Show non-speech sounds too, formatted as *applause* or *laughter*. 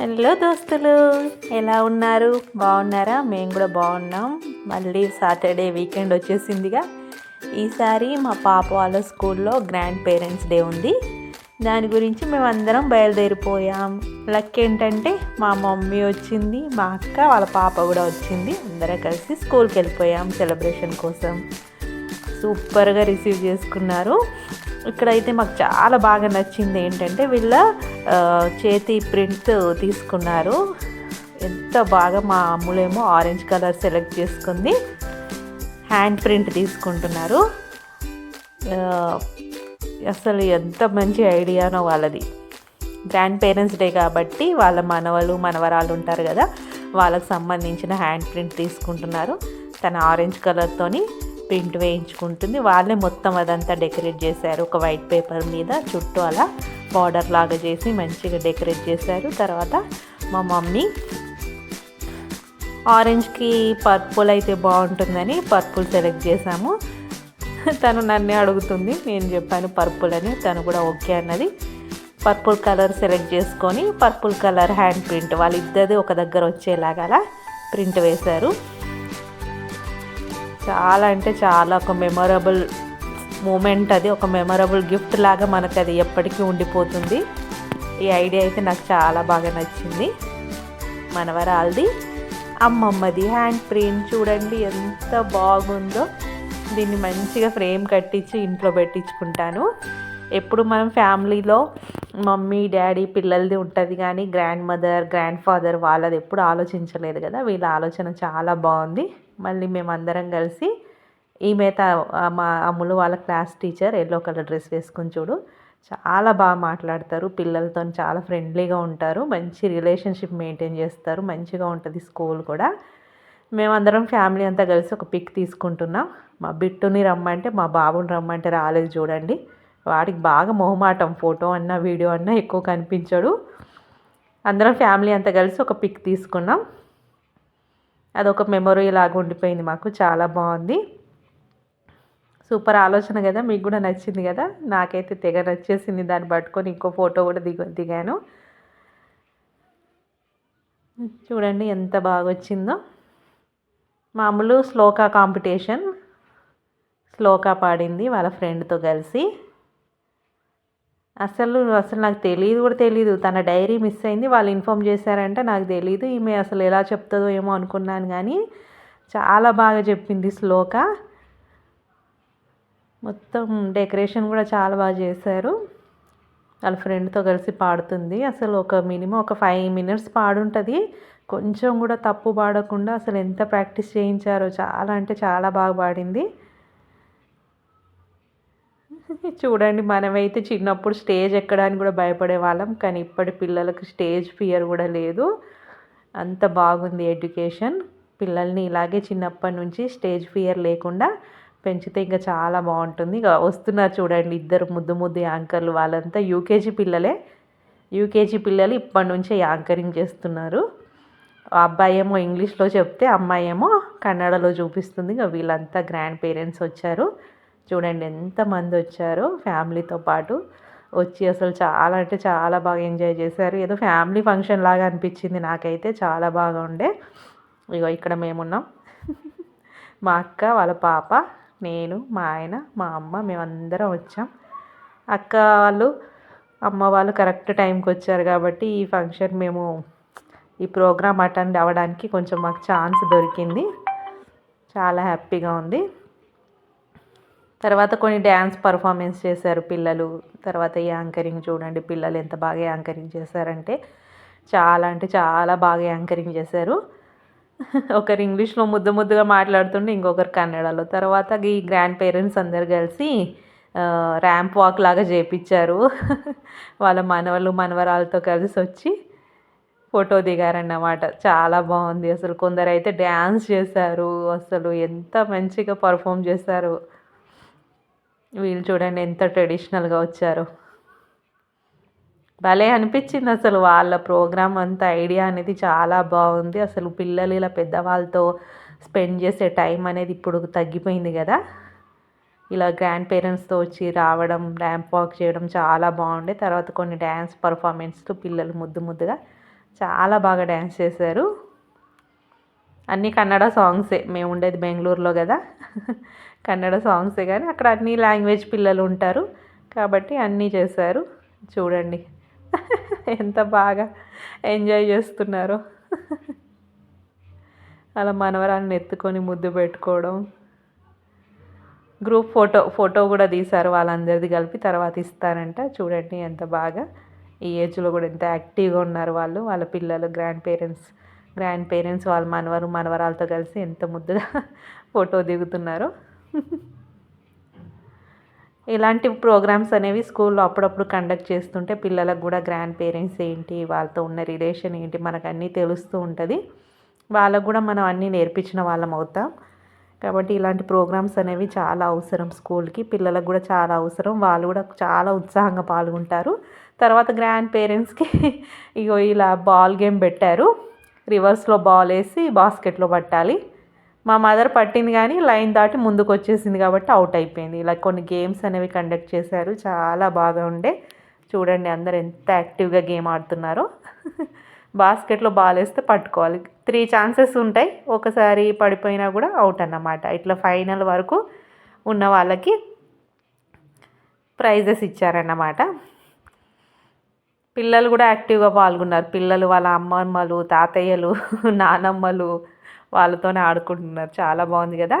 Hello దోస్తులు ఎలా ఉన్నారు? బాగున్నారా? మేము కూడా బాగున్నాం. మళ్ళీ సాటర్డే వీకెండ్ వచ్చేసిందిగా. ఈసారి మా పాప వాళ్ళ స్కూల్లో గ్రాండ్ పేరెంట్స్ డే ఉంది. దాని గురించి మేమందరం బయలుదేరిపోయాం. లక్ ఏంటంటే మా మమ్మీ వచ్చింది మా అక్క వాళ్ళ పాప కూడా వచ్చింది. అందరం కలిసి స్కూల్కి వెళ్ళిపోయాం సెలబ్రేషన్ కోసం. సూపర్గా రిసీవ్ చేసుకున్నారు. ఇక్కడైతే మాకు చాలా బాగా నచ్చింది ఏంటంటే వీళ్ళ చేతి ప్రింట్ తీసుకున్నారు. ఎంత బాగా మా అమ్ములేమో ఆరెంజ్ కలర్ సెలెక్ట్ చేసుకుంది. హ్యాండ్ ప్రింట్ తీసుకుంటున్నారు. అసలు ఎంత మంచి ఐడియానో వాళ్ళది. గ్రాండ్ పేరెంట్స్ డే కాబట్టి వాళ్ళ మనవలు మనవరాలు ఉంటారు కదా వాళ్ళకి సంబంధించిన హ్యాండ్ ప్రింట్ తీసుకుంటున్నారు. తన ఆరెంజ్ కలర్తోని ప్రింట్ వేయించుకుంటుంది. వాళ్ళే మొత్తం అదంతా డెకరేట్ చేశారు. ఒక వైట్ పేపర్ మీద చుట్టూ అలా బార్డర్ లాగా చేసి మంచిగా డెకరేట్ చేశారు. తర్వాత మా మమ్మీ ఆరెంజ్కి పర్పుల్ అయితే బాగుంటుందని పర్పుల్ సెలెక్ట్ చేశాము. తను నన్నే అడుగుతుంది నేను చెప్పాను పర్పుల్ అని తను కూడా ఓకే అన్నది. పర్పుల్ కలర్ సెలెక్ట్ చేసుకొని పర్పుల్ కలర్ హ్యాండ్ ప్రింట్ వాళ్ళిద్దరిది ఒక దగ్గర వచ్చేలాగా అలా ప్రింట్ వేశారు. చాలా అంటే చాలా ఒక మెమొరబుల్ మూమెంట్ అది. ఒక మెమొరబుల్ గిఫ్ట్ లాగా మనకు అది ఎప్పటికీ ఉండిపోతుంది. ఈ ఐడియా అయితే నాకు చాలా బాగా నచ్చింది. మనవరాలది అమ్మమ్మది హ్యాండ్ ప్రింట్ చూడండి ఎంత బాగుందో. దీన్ని మంచిగా ఫ్రేమ్ కట్టించి ఇంట్లో పెట్టించుకుంటాను. ఎప్పుడు మనం ఫ్యామిలీలో మమ్మీ డాడీ పిల్లలది ఉంటుంది కానీ గ్రాండ్ మదర్ గ్రాండ్ ఫాదర్ వాళ్ళది ఎప్పుడు ఆలోచించలేదు కదా. వీళ్ళ ఆలోచన చాలా బాగుంది. మళ్ళీ మేమందరం కలిసి ఈమె మేత మా అమ్ములు వాళ్ళ class teacher yellow colour dress వేసుకుని చూడు చాలా బాగా మాట్లాడతారు. పిల్లలతో చాలా ఫ్రెండ్లీగా ఉంటారు. మంచి రిలేషన్షిప్ మెయింటైన్ చేస్తారు. మంచిగా ఉంటుంది స్కూల్ కూడా. మేమందరం ఫ్యామిలీ అంతా కలిసి ఒక పిక్ తీసుకుంటున్నాం. మా బిట్టుని రమ్మంటే మా బాబుని రమ్మంటే రాలేదు చూడండి. వాడికి బాగా మొహమాటం ఫోటో అన్నా వీడియో అన్నా ఎక్కువ కనిపించడు. అందరం ఫ్యామిలీ అంతా కలిసి ఒక పిక్ తీసుకున్నాం. అదొక మెమొరీ లాగా ఉండిపోయింది మాకు చాలా బాగుంది. సూపర్ ఆలోచన కదా మీకు కూడా నచ్చింది కదా నాకైతే తెగ నచ్చేసింది దాన్ని పట్టుకొని ఇంకో ఫోటో కూడా దిగ దిగాను. చూడండి ఎంత బాగా వచ్చిందో. మామూలు శ్లోక కాంపిటీషన్ శ్లోక పాడింది వాళ్ళ ఫ్రెండ్తో కలిసి. అసలు అసలు నాకు తెలియదు కూడా తెలియదు తన డైరీ మిస్ అయింది. వాళ్ళు ఇన్ఫామ్ చేశారంటే నాకు తెలియదు ఈమె అసలు ఎలా చెప్తుందో ఏమో అనుకున్నాను కానీ చాలా బాగా చెప్పింది శ్లోక. మొత్తం డెకరేషన్ కూడా చాలా బాగా చేశారు. వాళ్ళ ఫ్రెండ్తో కలిసి పాడుతుంది. అసలు ఒక మినిమం ఒక ఫైవ్ మినిట్స్ పాడుంటుంది. కొంచెం కూడా తప్పు పాడకుండా అసలు ఎంత ప్రాక్టీస్ చేయించారో చాలా అంటే చాలా బాగా పాడింది. చూడండి మనమైతే చిన్నప్పుడు స్టేజ్ ఎక్కడానికి కూడా భయపడే వాళ్ళం కానీ ఇప్పటి పిల్లలకు స్టేజ్ ఫియర్ కూడా లేదు. అంత బాగుంది ఎడ్యుకేషన్. పిల్లల్ని ఇలాగే చిన్నప్పటి నుంచి స్టేజ్ ఫియర్ లేకుండా పెంచితే ఇంకా చాలా బాగుంటుంది. ఇక వస్తున్నారు చూడండి ఇద్దరు ముద్దు ముద్దు యాంకర్లు వాళ్ళంతా. యూకేజీ పిల్లలే. యూకేజీ పిల్లలు ఇప్పటి నుంచే యాంకరింగ్ చేస్తున్నారు. అబ్బాయి ఏమో ఇంగ్లీష్లో చెప్తే అమ్మాయి ఏమో కన్నడలో చూపిస్తుంది. ఇంకా వీళ్ళంతా గ్రాండ్ పేరెంట్స్ వచ్చారు. చూడండి ఎంతమంది వచ్చారో ఫ్యామిలీతో పాటు. వచ్చి అసలు చాలా అంటే చాలా బాగా ఎంజాయ్ చేశారు. ఏదో ఫ్యామిలీ ఫంక్షన్ లాగా అనిపించింది నాకైతే చాలా బాగా ఉండే. ఇగో ఇక్కడ మేమున్నాం. *laughs* మా అక్క వాళ్ళ పాప నేను మా ఆయన మా అమ్మ మేమందరం వచ్చాం. అక్క వాళ్ళు అమ్మ వాళ్ళు కరెక్ట్ టైంకి వచ్చారు కాబట్టి ఈ ఫంక్షన్ మేము ఈ ప్రోగ్రామ్ అటెండ్ అవ్వడానికి కొంచెం మాకు ఛాన్స్ దొరికింది. చాలా హ్యాపీగా ఉంది. తర్వాత కొన్ని డ్యాన్స్ పర్ఫార్మెన్స్ చేశారు పిల్లలు. తర్వాత ఈ యాంకరింగ్ చూడండి పిల్లలు ఎంత బాగా యాంకరింగ్ చేశారంటే చాలా అంటే చాలా బాగా యాంకరింగ్ చేశారు. ఒకరు ఇంగ్లీష్లో ముద్దు ముద్దుగా మాట్లాడుతుండే ఇంకొకరు కన్నడలో. తర్వాత ఈ గ్రాండ్ పేరెంట్స్ అందరు కలిసి ర్యాంప్ వాక్ లాగా చేపించారు. వాళ్ళ మనవలు మనవరాలతో కలిసి వచ్చి ఫోటో దిగారన్నమాట. చాలా బాగుంది అసలు. కొందరు అయితే డ్యాన్స్ చేశారు అసలు ఎంత మంచిగా పర్ఫామ్ చేశారు. వీళ్ళు చూడండి ఎంత ట్రెడిషనల్గా వచ్చారు. భలే అనిపించింది అసలు వాళ్ళ ప్రోగ్రామ్ అంతా ఐడియా అనేది చాలా బాగుంది. అసలు పిల్లలు ఇలా పెద్దవాళ్ళతో స్పెండ్ చేసే టైం అనేది ఇప్పుడు తగ్గిపోయింది కదా. ఇలా గ్రాండ్ పేరెంట్స్తో వచ్చి రావడం ర్యాంప్ వాక్ చేయడం చాలా బాగుండే. తర్వాత కొన్ని డ్యాన్స్ పర్ఫార్మెన్స్తో పిల్లలు ముద్దు ముద్దుగా చాలా బాగా డ్యాన్స్ చేశారు. అన్నీ కన్నడ సాంగ్సే. మేము ఉండేది బెంగళూరులో కదా. కన్నడ సాంగ్సే కానీ అక్కడ అన్ని లాంగ్వేజ్ పిల్లలు ఉంటారు. కాబట్టి అన్నీ చేశారు. చూడండి. ఎంత బాగా ఎంజాయ్ చేస్తున్నారో. అలా మనవరాన్ని ఎత్తుకొని ముద్దు పెట్టుకోవడం. గ్రూప్ ఫోటో ఫోటో కూడా తీశారు వాళ్ళందరిది కలిపి తర్వాత ఇస్తారంట. చూడండి ఎంత బాగా. ఈ ఏజ్లో కూడా ఎంత యాక్టివ్గా ఉన్నారు వాళ్ళు. వాళ్ళ పిల్లలు గ్రాండ్ పేరెంట్స్ గ్రాండ్ పేరెంట్స్ వాళ్ళ మనవరు మనవరాలతో కలిసి ఎంత ముద్దుగా *laughs* ఫోటో దిగుతున్నారో. *laughs* ఇలాంటి ప్రోగ్రామ్స్ అనేవి స్కూల్లో అప్పుడప్పుడు కండక్ట్ చేస్తుంటే పిల్లలకు కూడా గ్రాండ్ పేరెంట్స్ ఏంటి వాళ్ళతో ఉన్న రిలేషన్ ఏంటి మనకు అన్నీ తెలుస్తూ ఉంటుంది. వాళ్ళకు కూడా మనం అన్నీ నేర్పించిన వాళ్ళం అవుతాం. కాబట్టి ఇలాంటి ప్రోగ్రామ్స్ అనేవి చాలా అవసరం స్కూల్కి. పిల్లలకు కూడా చాలా అవసరం. వాళ్ళు కూడా చాలా ఉత్సాహంగా పాల్గొంటారు. తర్వాత గ్రాండ్ పేరెంట్స్కి *laughs* ఇగో ఇలా బాల్ గేమ్ పెట్టారు. రివర్స్లో బాల్ వేసి బాస్కెట్లో పట్టాలి. మా మదర్ పట్టింది కానీ లైన్ దాటి ముందుకు వచ్చేసింది కాబట్టి అవుట్ అయిపోయింది. ఇలా కొన్ని గేమ్స్ అనేవి కండక్ట్ చేశారు. చాలా బాగా ఉండే. చూడండి అందరు ఎంత యాక్టివ్గా గేమ్ ఆడుతున్నారో. బాస్కెట్లో బాల్ వేస్తే పట్టుకోవాలి. త్రీ ఛాన్సెస్ ఉంటాయి. ఒకసారి పడిపోయినా కూడా అవుట్ అన్నమాట. ఇట్లా ఫైనల్ వరకు ఉన్న వాళ్ళకి ప్రైజెస్ ఇచ్చారన్నమాట. పిల్లలు కూడా యాక్టివ్గా పాల్గొన్నారు. పిల్లలు వాళ్ళ అమ్మమ్మలు తాతయ్యలు *laughs* నానమ్మలు వాళ్ళతోనే ఆడుకుంటున్నారు. చాలా బాగుంది కదా?